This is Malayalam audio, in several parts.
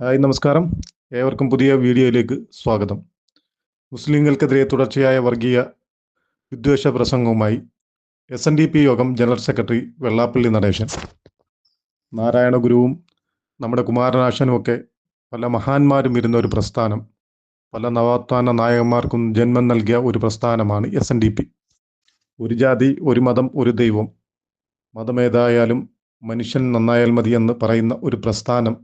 ഹായ് നമസ്കാരം. ഏവർക്കും പുതിയ വീഡിയോയിലേക്ക് സ്വാഗതം. മുസ്ലിങ്ങൾക്കെതിരെ തുടർച്ചയായ വർഗീയ വിദ്വേഷ പ്രസംഗവുമായി എസ് എൻ ഡി പി യോഗം ജനറൽ സെക്രട്ടറി വെള്ളാപ്പള്ളി നടേശൻ. നാരായണ ഗുരുവും നമ്മുടെ കുമാരനാശനും ഒക്കെ പല മഹാന്മാരും ഇരുന്ന ഒരു പ്രസ്ഥാനം പല നവോത്ഥാന നായകന്മാർക്കും ജന്മം നൽകിയ ഒരു പ്രസ്ഥാനമാണ് എസ് എൻ ഡി പി ഒരു ജാതി ഒരു മതം ഒരു ദൈവം. മതമേതായാലും മനുഷ്യൻ നന്നായാൽ മതി എന്ന് പറയുന്ന ഒരു പ്രസ്ഥാനം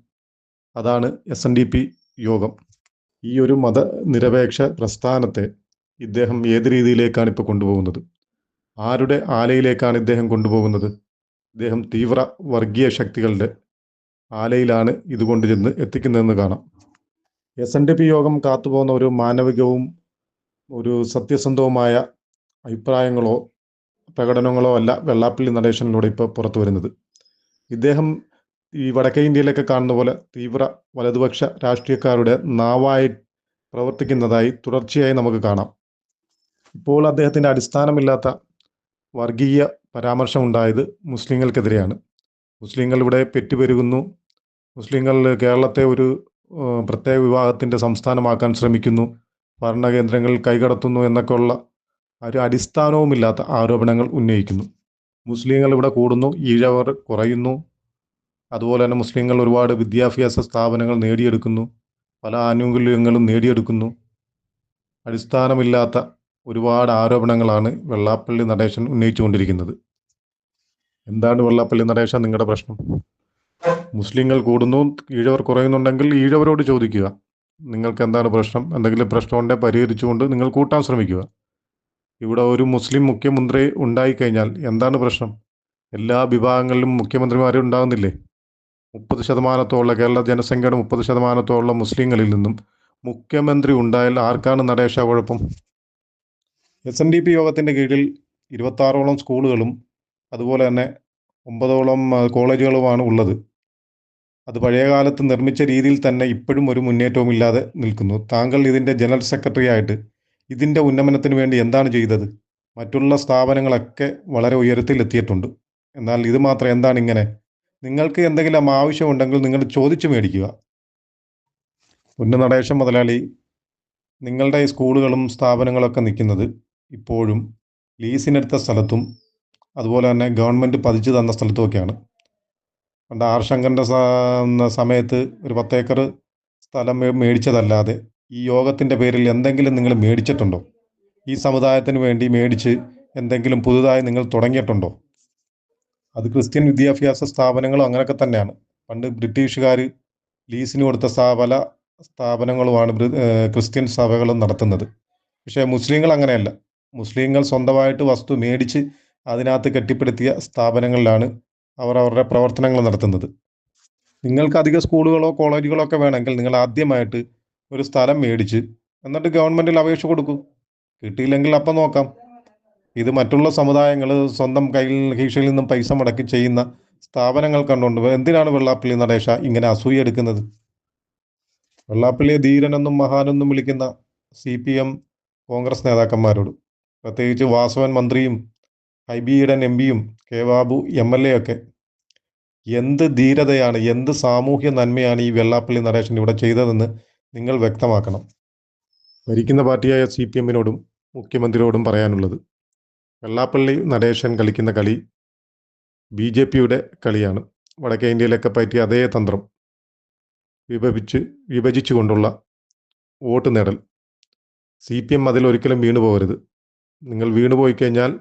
അതാണ് എസ് എൻ ഡി പി യോഗം. ഈ ഒരു മതനിരപേക്ഷ പ്രസ്ഥാനത്തെ ഇദ്ദേഹം ഏത് രീതിയിലേക്കാണ് ഇപ്പോൾ കൊണ്ടുപോകുന്നത്? ആരുടെ ആലയിലേക്കാണ് ഇദ്ദേഹം കൊണ്ടുപോകുന്നത്? ഇദ്ദേഹം തീവ്ര വർഗീയ ശക്തികളുടെ ആലയിലാണ് ഇതുകൊണ്ട് ചെന്ന് എത്തിക്കുന്നതെന്ന് കാണാം. എസ് എൻ ഡി പി യോഗം കാത്തുപോകുന്ന ഒരു മാനവികവും ഒരു സത്യസന്ധവുമായ അഭിപ്രായങ്ങളോ പ്രകടനങ്ങളോ അല്ല വെള്ളാപ്പള്ളി നടേശനിലൂടെ ഇപ്പോൾ പുറത്തു വരുന്നത്. ഇദ്ദേഹം ഈ വടക്കേ ഇന്ത്യയിലൊക്കെ കാണുന്ന പോലെ തീവ്ര വലതുപക്ഷ രാഷ്ട്രീയക്കാരുടെ നാവായി പ്രവർത്തിക്കുന്നതായി തുടർച്ചയായി നമുക്ക് കാണാം. ഇപ്പോൾ അദ്ദേഹത്തിന്റെ അടിസ്ഥാനമില്ലാത്ത വർഗീയ പരാമർശം ഉണ്ടായത് മുസ്ലിങ്ങൾക്കെതിരെയാണ്. മുസ്ലിങ്ങൾ ഇവിടെ പെറ്റുപെരുകുന്നു. മുസ്ലിങ്ങൾ കേരളത്തെ ഒരു പ്രത്യേക വിവാഹത്തിന്റെ സംസ്ഥാനമാക്കാൻ ശ്രമിക്കുന്നു. ഭരണകേന്ദ്രങ്ങൾ കൈകടത്തുന്നു എന്നൊക്കെയുള്ള ഒരു അടിസ്ഥാനവുമില്ലാത്ത ആരോപണങ്ങൾ ഉന്നയിക്കുന്നു. മുസ്ലിങ്ങൾ ഇവിടെ കൂടുന്നു ഈഴവർ കുറയുന്നു. അതുപോലെ തന്നെ മുസ്ലിങ്ങൾ ഒരുപാട് വിദ്യാഭ്യാസ സ്ഥാപനങ്ങൾ നേടിയെടുക്കുന്നു. പല ആനുകൂല്യങ്ങളും നേടിയെടുക്കുന്നു. അടിസ്ഥാനമില്ലാത്ത ഒരുപാട് ആരോപണങ്ങളാണ് വെള്ളാപ്പള്ളി നടേശൻ ഉന്നയിച്ചുകൊണ്ടിരിക്കുന്നത്. എന്താണ് വെള്ളാപ്പള്ളി നടേശൻ നിങ്ങളുടെ പ്രശ്നം? മുസ്ലിങ്ങൾ കൂടുന്നു ഈഴവർ കുറയുന്നുണ്ടെങ്കിൽ ഈഴവരോട് ചോദിക്കുക. നിങ്ങൾക്ക് എന്താണ് പ്രശ്നം? എന്തെങ്കിലും പ്രശ്നമുണ്ടെങ്കിൽ പരിഹരിച്ചുകൊണ്ട് നിങ്ങൾ കൂട്ടാൻ ശ്രമിക്കുക. ഇവിടെ ഒരു മുസ്ലിം മുഖ്യമന്ത്രി ഉണ്ടായിക്കഴിഞ്ഞാൽ എന്താണ് പ്രശ്നം? എല്ലാ വിഭാഗങ്ങളിലും മുഖ്യമന്ത്രിമാരും ഉണ്ടാകുന്നില്ലേ മുപ്പത് ശതമാനത്തോളം കേരള ജനസംഖ്യയുടെ മുപ്പത് ശതമാനത്തോളം മുസ്ലിങ്ങളിൽ നിന്നും മുഖ്യമന്ത്രി ഉണ്ടായാൽ ആർക്കാണ് നടേശ കുഴപ്പം? എസ് എൻ ഡി പി യോഗത്തിന്റെ കീഴിൽ ഇരുപത്താറോളം സ്കൂളുകളും അതുപോലെ തന്നെ ഒമ്പതോളം കോളേജുകളുമാണ് ഉള്ളത്. അത് പഴയ കാലത്ത് നിർമ്മിച്ച രീതിയിൽ തന്നെ ഇപ്പോഴും ഒരു മുന്നേറ്റവും ഇല്ലാതെ നിൽക്കുന്നു. താങ്കൾ ഇതിന്റെ ജനറൽ സെക്രട്ടറി ആയിട്ട് ഇതിന്റെ ഉന്നമനത്തിന് വേണ്ടി എന്താണ് ചെയ്തത്? മറ്റുള്ള സ്ഥാപനങ്ങളൊക്കെ വളരെ ഉയരത്തിൽ എത്തിയിട്ടുണ്ട്. എന്നാൽ ഇത് മാത്രം എന്താണ് ഇങ്ങനെ നിങ്ങൾക്ക് എന്തെങ്കിലും ആവശ്യമുണ്ടെങ്കിൽ നിങ്ങൾ ചോദിച്ചു മേടിക്കുക. പൊന്നു മുതലാളി നിങ്ങളുടെ സ്കൂളുകളും സ്ഥാപനങ്ങളൊക്കെ നിൽക്കുന്നത് ഇപ്പോഴും ലീസിനെടുത്ത സ്ഥലത്തും അതുപോലെ തന്നെ ഗവൺമെന്റ് പതിച്ചു തന്ന സ്ഥലത്തുമൊക്കെയാണ്. പണ്ട് ആർശങ്കറിന്റെ സമയത്ത് ഒരു പത്തേക്കർ സ്ഥലം മേടിച്ചതല്ലാതെ ഈ യോഗത്തിന്റെ പേരിൽ എന്തെങ്കിലും നിങ്ങൾ മേടിച്ചിട്ടുണ്ടോ? ഈ സമുദായത്തിന് വേണ്ടി മേടിച്ച് എന്തെങ്കിലും പുതുതായി നിങ്ങൾ തുടങ്ങിയിട്ടുണ്ടോ? അത് ക്രിസ്ത്യൻ വിദ്യാഭ്യാസ സ്ഥാപനങ്ങളും അങ്ങനെയൊക്കെ തന്നെയാണ്. പണ്ട് ബ്രിട്ടീഷുകാർ ലീസിന് കൊടുത്ത പല സ്ഥാപനങ്ങളുമാണ് ക്രിസ്ത്യൻ സഭകളും നടത്തുന്നത്. പക്ഷേ മുസ്ലിങ്ങൾ അങ്ങനെയല്ല. മുസ്ലിങ്ങൾ സ്വന്തമായിട്ട് വസ്തു മേടിച്ച് അതിനകത്ത് കെട്ടിപ്പടുത്തിയ സ്ഥാപനങ്ങളിലാണ് അവർ അവരുടെ പ്രവർത്തനങ്ങൾ നടത്തുന്നത്. നിങ്ങൾക്ക് അധിക സ്കൂളുകളോ കോളേജുകളോ ഒക്കെ വേണമെങ്കിൽ നിങ്ങൾ ആദ്യമായിട്ട് ഒരു സ്ഥലം മേടിച്ച് എന്നിട്ട് ഗവൺമെന്റിൽ അപേക്ഷ കൊടുക്കൂ. കിട്ടിയില്ലെങ്കിൽ അപ്പം നോക്കാം. ഇത് മറ്റുള്ള സമുദായങ്ങൾ സ്വന്തം കയ്യിൽ കീശയിൽ നിന്നും പൈസ മുടക്കി ചെയ്യുന്ന സ്ഥാപനങ്ങൾ കണ്ടുകൊണ്ട് എന്തിനാണ് വെള്ളാപ്പള്ളി നടേശ ഇങ്ങനെ അസൂയ എടുക്കുന്നത്? വെള്ളാപ്പള്ളിയെ ധീരനെന്നും മഹാനെന്നും വിളിക്കുന്ന സി പി എം കോൺഗ്രസ് നേതാക്കന്മാരോട് പ്രത്യേകിച്ച് വാസവൻ മന്ത്രിയും ഹൈബി ഈഡൻ എം പിയും K Babu M L A ഒക്കെ എന്ത് ധീരതയാണ് എന്ത് സാമൂഹ്യ നന്മയാണ് ഈ വെള്ളാപ്പള്ളി നടേശൻ ഇവിടെ ചെയ്തതെന്ന് നിങ്ങൾ വ്യക്തമാക്കണം. ഭരിക്കുന്ന പാർട്ടിയായ സി പി എമ്മിനോടും മുഖ്യമന്ത്രിയോടും പറയാനുള്ളത് വെള്ളാപ്പള്ളി നടേശൻ കളിക്കുന്ന കളി ബി ജെ പിയുടെ കളിയാണ്. വടക്കേ ഇന്ത്യയിലൊക്കെ പറ്റിയ അതേ തന്ത്രം. വിഭവിച്ച് വിഭജിച്ച് കൊണ്ടുള്ള വോട്ട് നേടൽ. സി പി എം അതിൽ ഒരിക്കലും വീണു പോകരുത്. നിങ്ങൾ വീണു പോയി കഴിഞ്ഞാൽ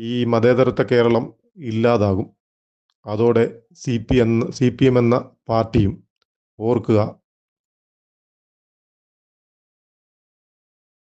ഈ മതേതരത്വ കേരളം ഇല്ലാതാകും. അതോടെ സി പി എന്ന സി പി എം എന്ന പാർട്ടിയും ഓർക്കുക